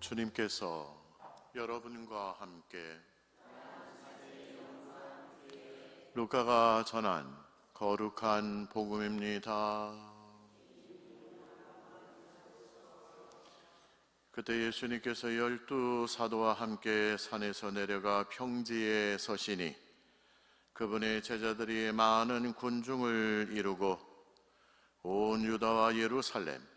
주님께서 여러분과 함께 루카가 전한 거룩한 복음입니다. 그때 예수님께서 열두 사도와 함께 산에서 내려가 평지에 서시니 그분의 제자들이 많은 군중을 이루고 온 유다와 예루살렘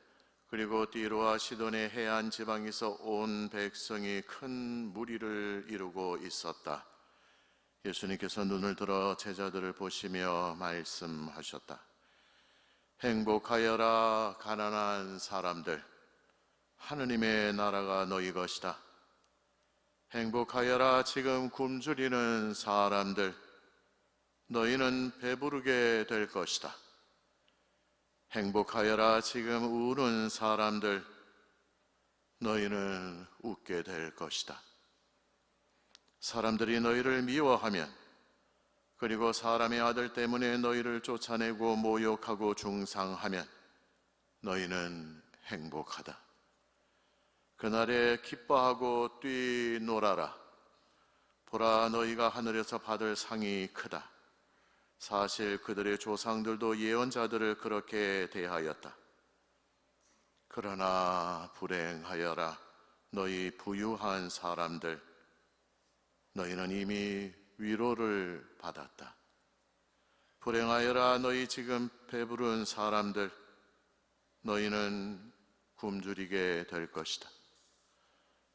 그리고 띠로와 시돈의 해안 지방에서 온 백성이 큰 무리를 이루고 있었다. 예수님께서 눈을 들어 제자들을 보시며 말씀하셨다. 행복하여라 가난한 사람들 하느님의 나라가 너희 것이다. 행복하여라 지금 굶주리는 사람들 너희는 배부르게 될 것이다. 행복하여라 지금 우는 사람들 너희는 웃게 될 것이다. 사람들이 너희를 미워하면 그리고 사람의 아들 때문에 너희를 쫓아내고 모욕하고 중상하면 너희는 행복하다. 그날에 기뻐하고 뛰놀아라. 보라 너희가 하늘에서 받을 상이 크다. 사실 그들의 조상들도 예언자들을 그렇게 대하였다. 그러나 불행하여라 너희 부유한 사람들 너희는 이미 위로를 받았다. 불행하여라 너희 지금 배부른 사람들 너희는 굶주리게 될 것이다.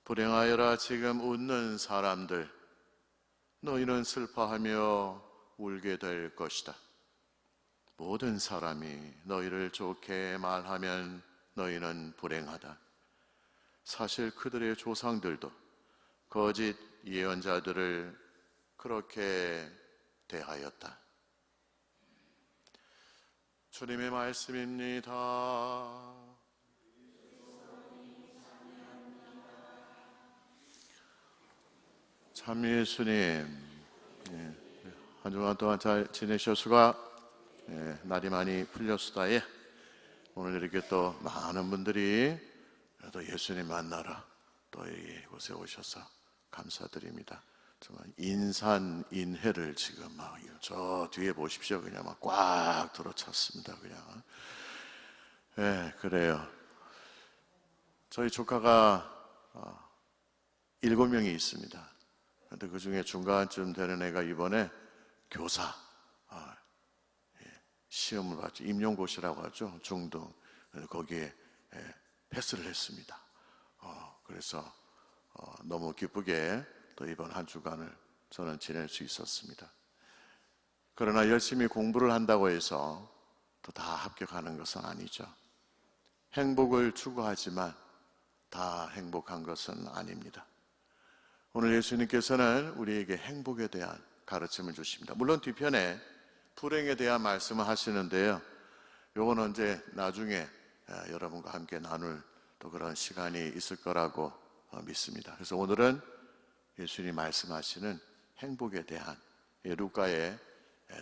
불행하여라 지금 웃는 사람들 너희는 슬퍼하며 울게 될 것이다. 모든 사람이 너희를 좋게 말하면 너희는 불행하다. 사실 그들의 조상들도 거짓 예언자들을 그렇게 대하였다. 주님의 말씀입니다. 참 예수님, 예, 한 주간 동안 잘 지내셨수가 예, 날이 많이 풀렸수다에 오늘 이렇게 또 많은 분들이 또 예수님 만나러 또 이곳에 오셔서 감사드립니다. 정말 인산 인해를 지금 막 저 뒤에 보십시오. 그냥 막 꽉 들어찼습니다. 그냥. 예, 그래요. 저희 조카가 어, 일곱 명이 있습니다. 근데 그 중에 중간쯤 되는 애가 이번에 교사 아, 예, 시험을 봤죠. 임용고시라고 하죠. 중등 거기에 예, 패스를 했습니다. 어, 그래서 어, 너무 기쁘게 또 이번 한 주간을 저는 지낼 수 있었습니다. 그러나 열심히 공부를 한다고 해서 또 다 합격하는 것은 아니죠. 행복을 추구하지만 다 행복한 것은 아닙니다. 오늘 예수님께서는 우리에게 행복에 대한 가르침을 주십니다. 물론 뒤편에 불행에 대한 말씀을 하시는데요. 요거는 이제 나중에 여러분과 함께 나눌 또 그런 시간이 있을 거라고 어, 믿습니다. 그래서 오늘은 예수님 말씀하시는 행복에 대한 루카의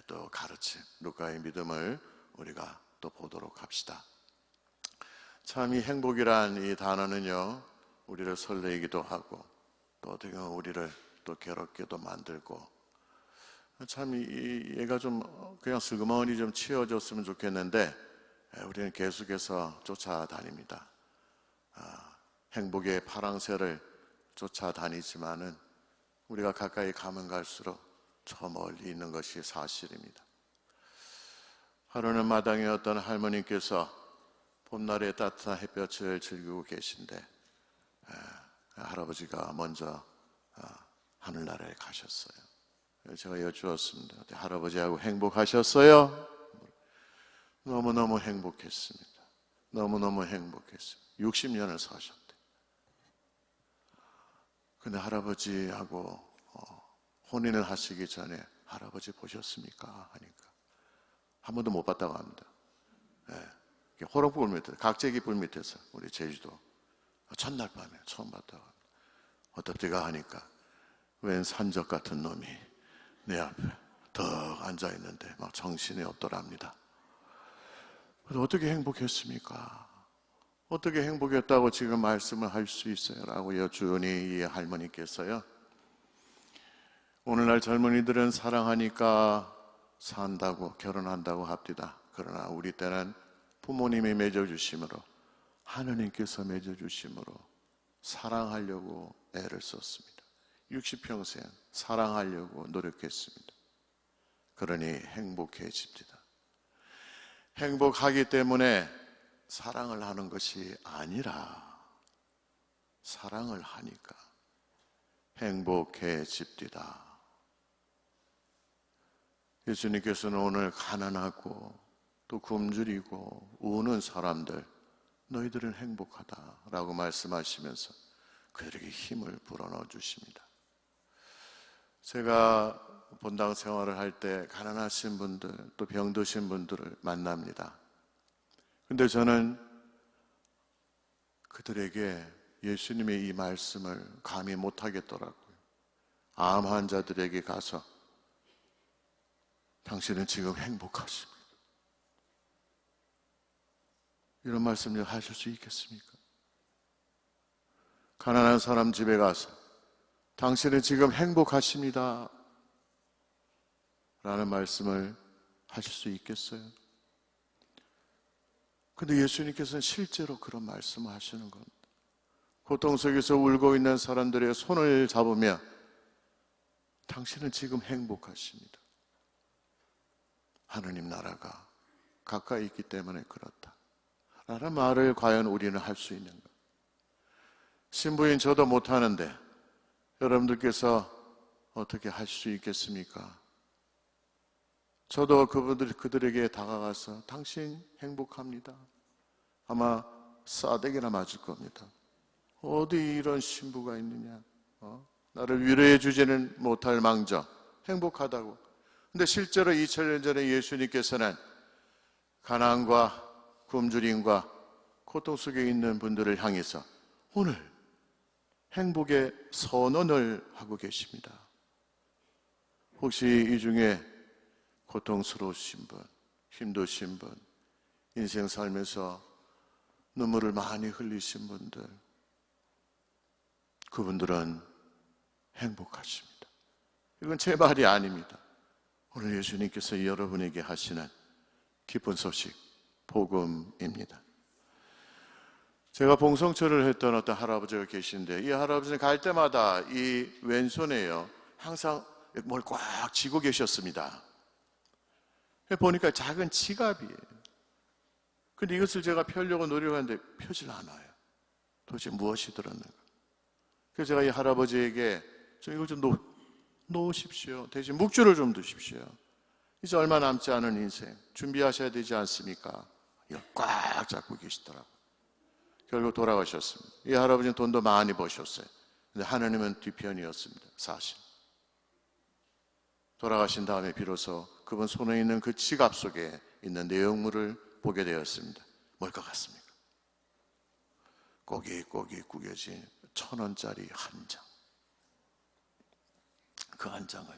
또 가르침, 루카의 믿음을 우리가 또 보도록 합시다. 참 이 행복이란 이 단어는요, 우리를 설레이기도 하고, 또 어떻게 보면 우리를 또 괴롭게도 만들고, 참 이, 얘가 좀 그냥 슬그머니 좀 치워졌으면 좋겠는데, 우리는 계속해서 쫓아다닙니다. 아, 행복의 파랑새를 쫓아다니지만은 우리가 가까이 가면 갈수록 저 멀리 있는 것이 사실입니다. 하루는 마당에 어떤 할머니께서 봄날의 따뜻한 햇볕을 즐기고 계신데 할아버지가 먼저 아, 하늘나라에 가셨어요. 제가 여쭈었습니다. 할아버지하고 행복하셨어요? 너무너무 행복했습니다. 너무너무 행복했습니다. 60년을 사셨대. 근데 할아버지하고 어, 혼인을 하시기 전에 할아버지 보셨습니까? 하니까 한 번도 못 봤다고 합니다. 예, 호롱불 밑에, 각재기 불 밑에서 우리 제주도 첫날 밤에 처음 봤다고 합니다. 어떻게가 하니까 웬 산적 같은 놈이 내 앞에 더 앉아 있는데 막 정신이 없더랍니다. 그래서 어떻게 행복했습니까? 어떻게 행복했다고 지금 말씀을 할 수 있어요? 라고 여쭈니 이 할머니께서요. 오늘날 젊은이들은 사랑하니까 산다고 결혼한다고 합디다. 그러나 우리 때는 부모님이 맺어주심으로 하느님께서 맺어주심으로 사랑하려고 애를 썼습니다. 60평생 사랑하려고 노력했습니다. 그러니 행복해집니다. 행복하기 때문에 사랑을 하는 것이 아니라 사랑을 하니까 행복해집니다. 예수님께서는 오늘 가난하고 또 굶주리고 우는 사람들 너희들은 행복하다라고 말씀하시면서 그들에게 힘을 불어넣어 주십니다. 제가 본당 생활을 할 때 가난하신 분들 또 병드신 분들을 만납니다. 근데 저는 그들에게 예수님의 이 말씀을 감히 못 하겠더라고요. 암 환자들에게 가서 당신은 지금 행복하십니다. 이런 말씀을 하실 수 있겠습니까? 가난한 사람 집에 가서 당신은 지금 행복하십니다. 라는 말씀을 하실 수 있겠어요? 근데 예수님께서는 실제로 그런 말씀을 하시는 겁니다. 고통 속에서 울고 있는 사람들의 손을 잡으며 당신은 지금 행복하십니다. 하느님 나라가 가까이 있기 때문에 그렇다. 라는 말을 과연 우리는 할 수 있는가? 신부인 저도 못하는데 여러분들께서 어떻게 할 수 있겠습니까? 저도 그분들, 그들에게 다가가서 당신 행복합니다. 아마 싸대기나 맞을 겁니다. 어디 이런 신부가 있느냐? 어? 나를 위로해 주지는 못할 망정. 행복하다고. 근데 실제로 2000년 전에 예수님께서는 가난과 굶주림과 고통 속에 있는 분들을 향해서 오늘 행복의 선언을 하고 계십니다. 혹시 이 중에 고통스러우신 분, 힘드신 분, 인생 살면서 눈물을 많이 흘리신 분들, 그분들은 행복하십니다. 이건 제 말이 아닙니다. 오늘 예수님께서 여러분에게 하시는 기쁜 소식, 복음입니다. 제가 봉성철을 했던 어떤 할아버지가 계신데 이 할아버지는 갈 때마다 이 왼손에요 항상 뭘 꽉 쥐고 계셨습니다. 보니까 작은 지갑이에요. 근데 이것을 제가 펴려고 노력하는데 펴질 않아요. 도대체 무엇이 들었는가? 그래서 제가 이 할아버지에게 좀 이걸 좀 놓, 놓으십시오. 대신 묵주를 좀 두십시오. 이제 얼마 남지 않은 인생 준비하셔야 되지 않습니까? 이걸 꽉 잡고 계시더라고요. 결국 돌아가셨습니다. 이 할아버지는 돈도 많이 버셨어요. 근데 하나님은 뒤편이었습니다. 사실. 돌아가신 다음에 비로소 그분 손에 있는 그 지갑 속에 있는 내용물을 보게 되었습니다. 뭘 것 같습니까? 꼬깃꼬깃 구겨진 천 원짜리 한 장. 그 한 장을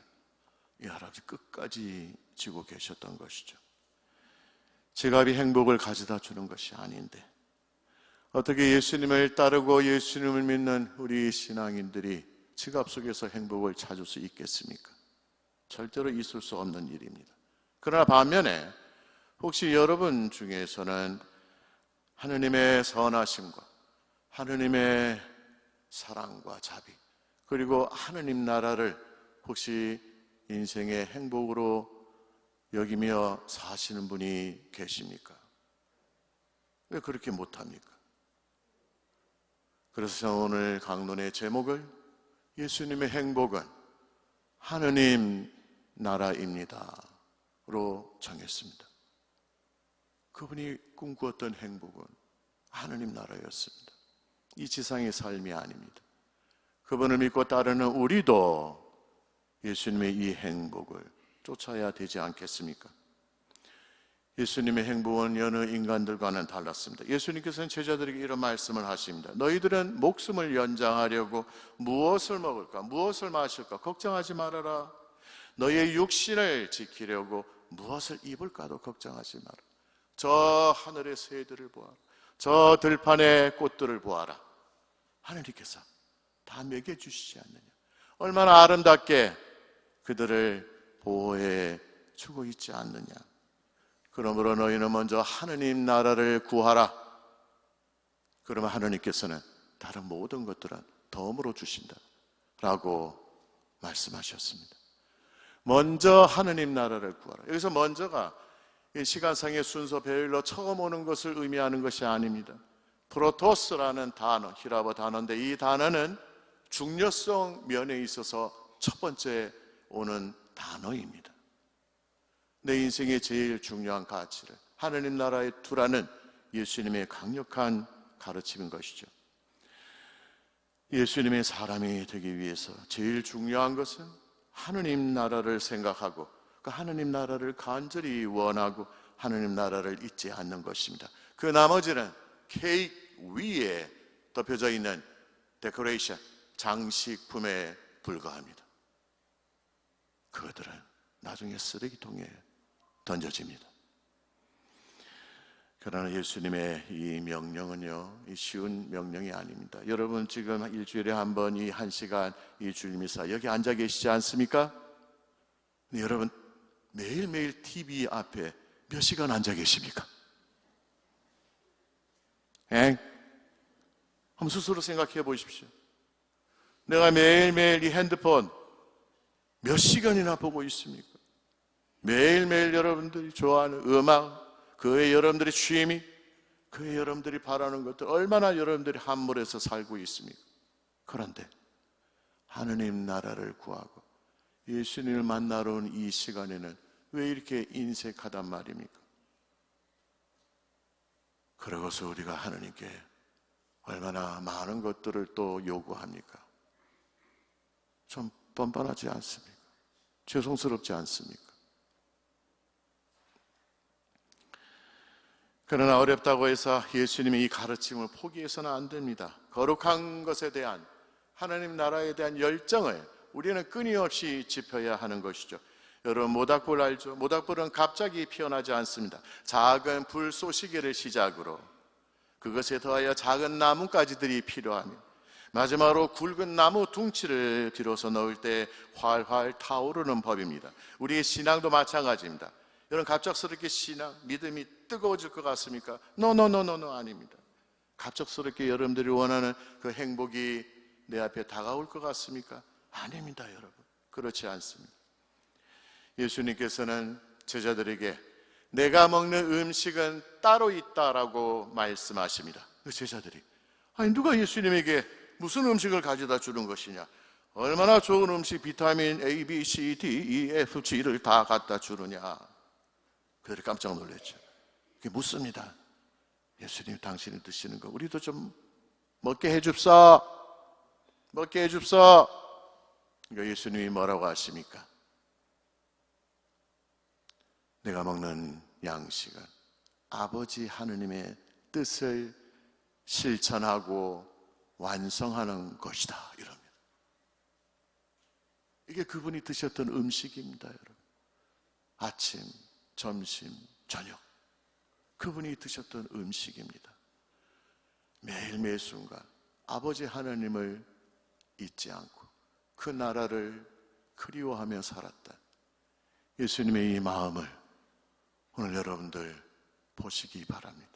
이 할아버지 끝까지 쥐고 계셨던 것이죠. 지갑이 행복을 가져다 주는 것이 아닌데 어떻게 예수님을 따르고 예수님을 믿는 우리 신앙인들이 지갑 속에서 행복을 찾을 수 있겠습니까? 절대로 있을 수 없는 일입니다. 그러나 반면에 혹시 여러분 중에서는 하느님의 선하심과 하느님의 사랑과 자비 그리고 하느님 나라를 혹시 인생의 행복으로 여기며 사시는 분이 계십니까? 왜 그렇게 못합니까? 그래서 오늘 강론의 제목을 예수님의 행복은 하느님 나라입니다. 로 정했습니다. 그분이 꿈꾸었던 행복은 하느님 나라였습니다. 이 지상의 삶이 아닙니다. 그분을 믿고 따르는 우리도 예수님의 이 행복을 쫓아야 되지 않겠습니까? 예수님의 행복은 여느 인간들과는 달랐습니다. 예수님께서는 제자들에게 이런 말씀을 하십니다. 너희들은 목숨을 연장하려고 무엇을 먹을까, 무엇을 마실까 걱정하지 말아라. 너의 육신을 지키려고 무엇을 입을까도 걱정하지 마라. 저 하늘의 새들을 보아라. 저 들판의 꽃들을 보아라. 하느님께서 다 먹여주시지 않느냐. 얼마나 아름답게 그들을 보호해 주고 있지 않느냐. 그러므로 너희는 먼저 하느님 나라를 구하라. 그러면 하느님께서는 다른 모든 것들은 덤으로 주신다. 라고 말씀하셨습니다. 먼저 하느님 나라를 구하라. 여기서 먼저가 이 시간상의 순서 배율로 처음 오는 것을 의미하는 것이 아닙니다. 프로토스라는 단어, 히라버 단어인데 이 단어는 중요성 면에 있어서 첫 번째 오는 단어입니다. 내 인생의 제일 중요한 가치를 하느님 나라에 두라는 예수님의 강력한 가르침인 것이죠. 예수님의 사람이 되기 위해서 제일 중요한 것은 하느님 나라를 생각하고 그 하느님 나라를 간절히 원하고 하느님 나라를 잊지 않는 것입니다. 그 나머지는 케이크 위에 덮여져 있는 데코레이션, 장식품에 불과합니다. 그들은 나중에 쓰레기통에 던져집니다. 그러나 예수님의 이 명령은요, 이 쉬운 명령이 아닙니다. 여러분 지금 일주일에 한 번 이 한 시간 이 주일 미사 여기 앉아 계시지 않습니까? 여러분 매일매일 TV 앞에 몇 시간 앉아 계십니까? 엥? 한번 스스로 생각해 보십시오. 내가 매일매일 이 핸드폰 몇 시간이나 보고 있습니까? 매일매일 여러분들이 좋아하는 음악, 그의 여러분들의 취미, 그의 여러분들이 바라는 것들 얼마나 여러분들이 함몰해서 살고 있습니까? 그런데 하느님 나라를 구하고 예수님을 만나러 온 이 시간에는 왜 이렇게 인색하단 말입니까? 그러고서 우리가 하느님께 얼마나 많은 것들을 또 요구합니까? 좀 뻔뻔하지 않습니까? 죄송스럽지 않습니까? 그러나 어렵다고 해서 예수님의 이 가르침을 포기해서는 안 됩니다. 거룩한 것에 대한 하나님 나라에 대한 열정을 우리는 끊임없이 지펴야 하는 것이죠. 여러분 모닥불 알죠? 모닥불은 갑자기 피어나지 않습니다. 작은 불 쏘시개를 시작으로 그것에 더하여 작은 나뭇가지들이 필요하며 마지막으로 굵은 나무 둥치를 들어서 넣을 때 활활 타오르는 법입니다. 우리의 신앙도 마찬가지입니다. 여러분 갑작스럽게 신앙, 믿음이 뜨거워질 것 같습니까? 노노노노노 아닙니다. 갑작스럽게 여러분들이 원하는 그 행복이 내 앞에 다가올 것 같습니까? 아닙니다, 여러분. 그렇지 않습니다. 예수님께서는 제자들에게 내가 먹는 음식은 따로 있다라고 말씀하십니다. 그 제자들이 아니 누가 예수님에게 무슨 음식을 가져다 주는 것이냐? 얼마나 좋은 음식 비타민 A, B, C, D, E, F, G를 다 갖다 주느냐? 그들이 깜짝 놀랐죠. 그게 묻습니다. 예수님 당신이 드시는 거 우리도 좀 먹게 해줍사. 먹게 해줍사. 그러니까 예수님이 뭐라고 하십니까? 내가 먹는 양식은 아버지 하느님의 뜻을 실천하고 완성하는 것이다. 이럽니다. 이게 그분이 드셨던 음식입니다, 여러분. 아침, 점심, 저녁. 그분이 드셨던 음식입니다. 매일매일 순간 아버지 하나님을 잊지 않고 그 나라를 그리워하며 살았다. 예수님의 이 마음을 오늘 여러분들 보시기 바랍니다.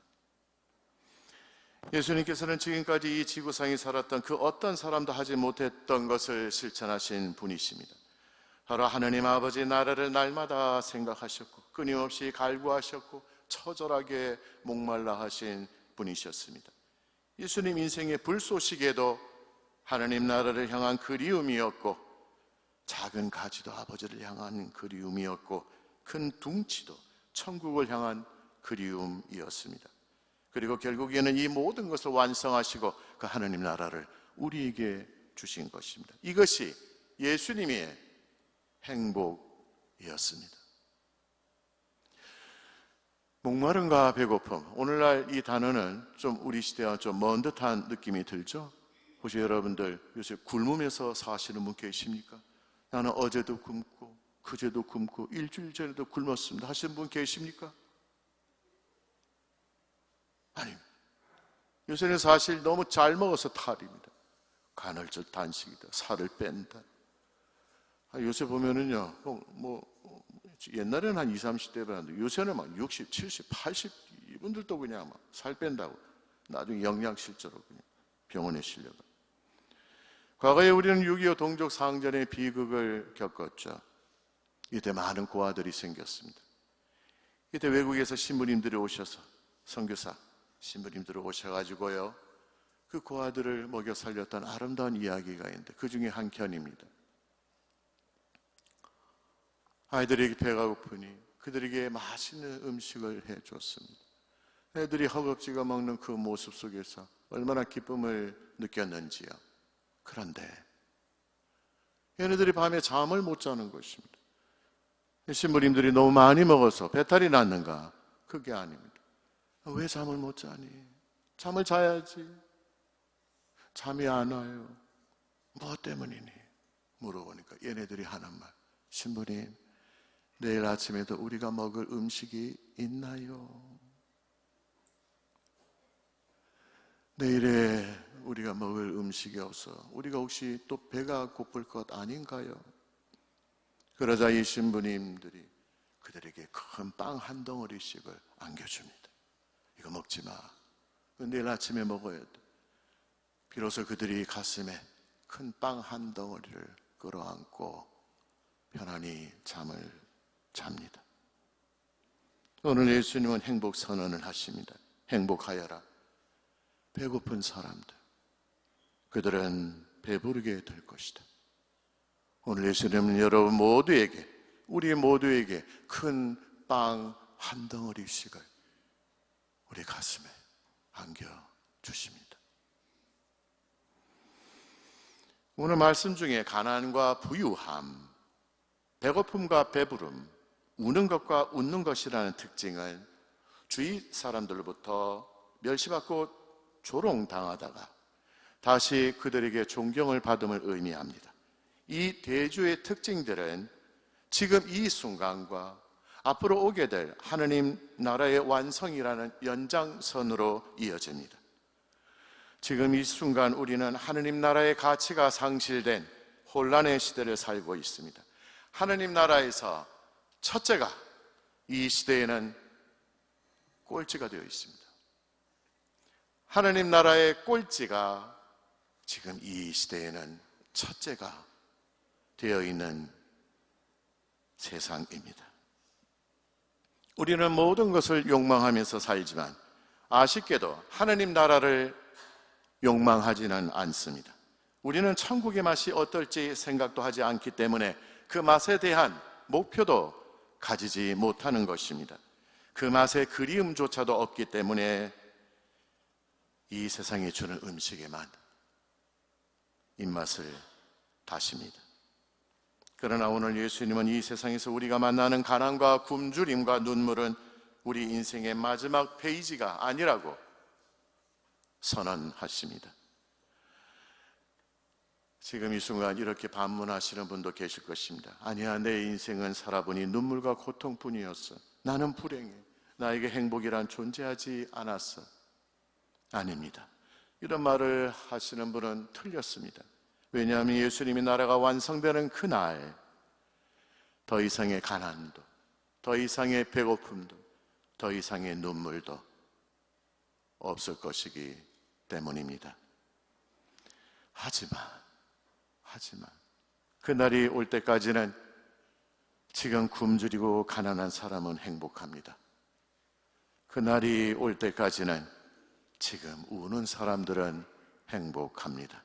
예수님께서는 지금까지 이 지구상에 살았던 그 어떤 사람도 하지 못했던 것을 실천하신 분이십니다. 바로 하느님 아버지 나라를 날마다 생각하셨고 끊임없이 갈구하셨고 처절하게 목말라 하신 분이셨습니다. 예수님 인생의 불쏘시개도 하느님 나라를 향한 그리움이었고 작은 가지도 아버지를 향한 그리움이었고 큰 둥치도 천국을 향한 그리움이었습니다. 그리고 결국에는 이 모든 것을 완성하시고 그 하느님 나라를 우리에게 주신 것입니다. 이것이 예수님의 행복이었습니다. 목마름과 배고픔. 오늘날 이 단어는 좀 우리 시대와 좀 먼 듯한 느낌이 들죠? 혹시 여러분들 요새 굶으면서 사시는 분 계십니까? 나는 어제도 굶고, 그제도 굶고, 일주일 전에도 굶었습니다. 하시는 분 계십니까? 아니, 요새는 사실 너무 잘 먹어서 탈입니다. 간헐적 단식이다. 살을 뺀다. 아, 요새 보면은요, 뭐, 뭐, 옛날에는 한 20, 30대 봤는데 요새는 막 60, 70, 80 이분들도 그냥 막 살 뺀다고 나중에 영양실조로 그냥 병원에 실려가. 과거에 우리는 6.25 동족 상전의 비극을 겪었죠. 이때 많은 고아들이 생겼습니다. 이때 외국에서 신부님들이 오셔서 선교사 신부님들이 오셔가지고요 그 고아들을 먹여 살렸던 아름다운 이야기가 있는데 그 중에 한 편입니다. 아이들에게 배가 고프니 그들에게 맛있는 음식을 해줬습니다. 애들이 허겁지겁 먹는 그 모습 속에서 얼마나 기쁨을 느꼈는지요. 그런데 얘네들이 밤에 잠을 못 자는 것입니다. 신부님들이 너무 많이 먹어서 배탈이 났는가? 그게 아닙니다. 왜 잠을 못 자니? 잠을 자야지. 잠이 안 와요. 뭐 때문이니? 물어보니까 얘네들이 하는 말. 신부님, 내일 아침에도 우리가 먹을 음식이 있나요? 내일에 우리가 먹을 음식이 없어. 우리가 혹시 또 배가 고플 것 아닌가요? 그러자 이 신부님들이 그들에게 큰 빵 한 덩어리씩을 안겨줍니다. 이거 먹지 마. 내일 아침에 먹어야 돼. 비로소 그들이 가슴에 큰 빵 한 덩어리를 끌어안고 편안히 잠을 잡니다. 오늘 예수님은 행복 선언을 하십니다. 행복하여라. 배고픈 사람들. 그들은 배부르게 될 것이다. 오늘 예수님은 여러분 모두에게, 우리 모두에게 큰 빵 한 덩어리씩을 우리 가슴에 안겨 주십니다. 오늘 말씀 중에 가난과 부유함, 배고픔과 배부름, 우는 것과 웃는 것이라는 특징은 주위 사람들로부터 멸시받고 조롱당하다가 다시 그들에게 존경을 받음을 의미합니다. 이 대주의 특징들은 지금 이 순간과 앞으로 오게 될 하느님 나라의 완성이라는 연장선으로 이어집니다. 지금 이 순간 우리는 하느님 나라의 가치가 상실된 혼란의 시대를 살고 있습니다. 하느님 나라에서 첫째가 이 시대에는 꼴찌가 되어 있습니다. 하느님 나라의 꼴찌가 지금 이 시대에는 첫째가 되어 있는 세상입니다. 우리는 모든 것을 욕망하면서 살지만 아쉽게도 하느님 나라를 욕망하지는 않습니다. 우리는 천국의 맛이 어떨지 생각도 하지 않기 때문에 그 맛에 대한 목표도 가지지 못하는 것입니다. 그 맛의 그리움조차도 없기 때문에 이 세상에 주는 음식에만 입맛을 다십니다. 그러나 오늘 예수님은 이 세상에서 우리가 만나는 가난과 굶주림과 눈물은 우리 인생의 마지막 페이지가 아니라고 선언하십니다. 지금 이 순간 이렇게 반문하시는 분도 계실 것입니다. 아니야, 내 인생은 살아보니 눈물과 고통뿐이었어. 나는 불행해. 나에게 행복이란 존재하지 않았어. 아닙니다. 이런 말을 하시는 분은 틀렸습니다. 왜냐하면 예수님이 나라가 완성되는 그날 더 이상의 가난도, 더 이상의 배고픔도, 더 이상의 눈물도 없을 것이기 때문입니다. 하지만, 하지만, 그날이 올 때까지는 지금 굶주리고 가난한 사람은 행복합니다. 그날이 올 때까지는 지금 우는 사람들은 행복합니다.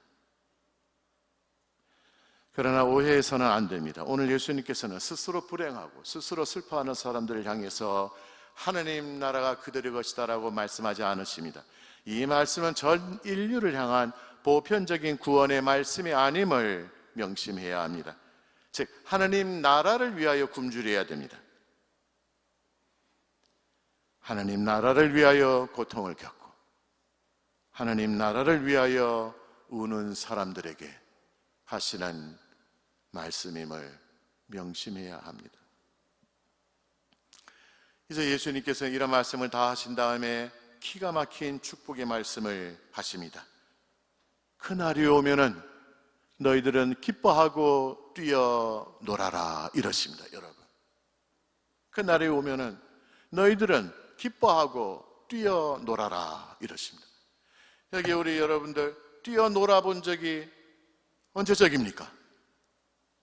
그러나 오해해서는 안 됩니다. 오늘 예수님께서는 스스로 불행하고 스스로 슬퍼하는 사람들을 향해서 하느님 나라가 그들의 것이다라고 말씀하지 않으십니다. 이 말씀은 전 인류를 향한 보편적인 구원의 말씀이 아님을 명심해야 합니다. 즉, 하느님 나라를 위하여 굶주려야 됩니다. 하나님 나라를 위하여 고통을 겪고 하나님 나라를 위하여 우는 사람들에게 하시는 말씀임을 명심해야 합니다. 이제 예수님께서 이런 말씀을 다 하신 다음에 기가 막힌 축복의 말씀을 하십니다. 그날이 오면은 너희들은 기뻐하고 뛰어 놀아라 이러십니다, 여러분. 그날이 오면은 너희들은 기뻐하고 뛰어 놀아라 이러십니다. 여기 우리 여러분들 뛰어 놀아 본 적이 언제적입니까?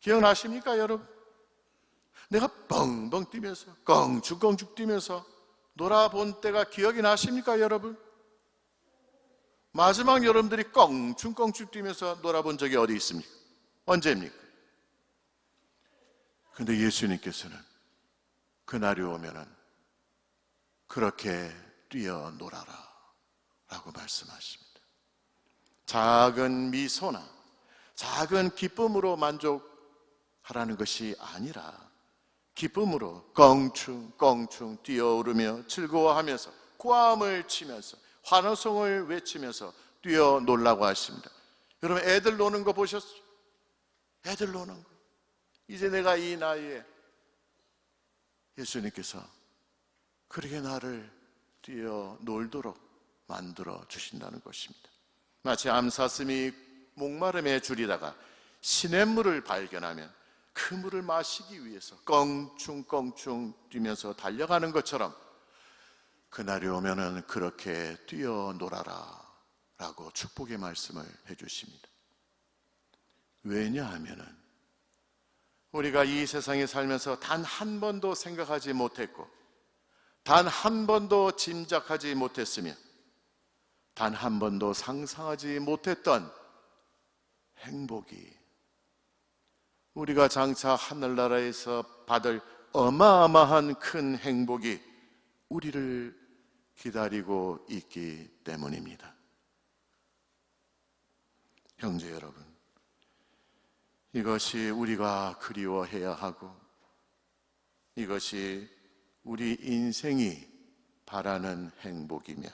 기억나십니까, 여러분? 내가 뻥뻥 뛰면서 껑죽껑죽 뛰면서 놀아본 때가 기억이 나십니까, 여러분? 마지막 여러분들이 껑충껑충 뛰면서 놀아본 적이 어디 있습니까? 언제입니까? 근데 예수님께서는 그날이 오면은 그렇게 뛰어 놀아라 라고 말씀하십니다. 작은 미소나 작은 기쁨으로 만족하라는 것이 아니라 기쁨으로 껑충 껑충 뛰어오르며 즐거워하면서 고함을 치면서 환호성을 외치면서 뛰어 놀라고 하십니다. 여러분 애들 노는 거 보셨죠? 애들 노는 거. 이제 내가 이 나이에 예수님께서 그렇게 나를 뛰어 놀도록 만들어 주신다는 것입니다. 마치 암사슴이 목마름에 줄이다가 시냇물을 발견하면 그 물을 마시기 위해서 껑충껑충 뛰면서 달려가는 것처럼 그날이 오면은 그렇게 뛰어놀아라 라고 축복의 말씀을 해주십니다. 왜냐하면은 우리가 이 세상에 살면서 단 한 번도 생각하지 못했고 단 한 번도 짐작하지 못했으며 단 한 번도 상상하지 못했던 행복이 우리가 장차 하늘나라에서 받을 어마어마한 큰 행복이 우리를 기다리고 있기 때문입니다. 형제 여러분, 이것이 우리가 그리워해야 하고 이것이 우리 인생이 바라는 행복이며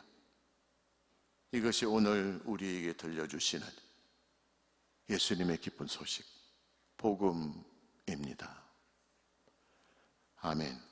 이것이 오늘 우리에게 들려주시는 예수님의 기쁜 소식, 복음입니다. 아멘.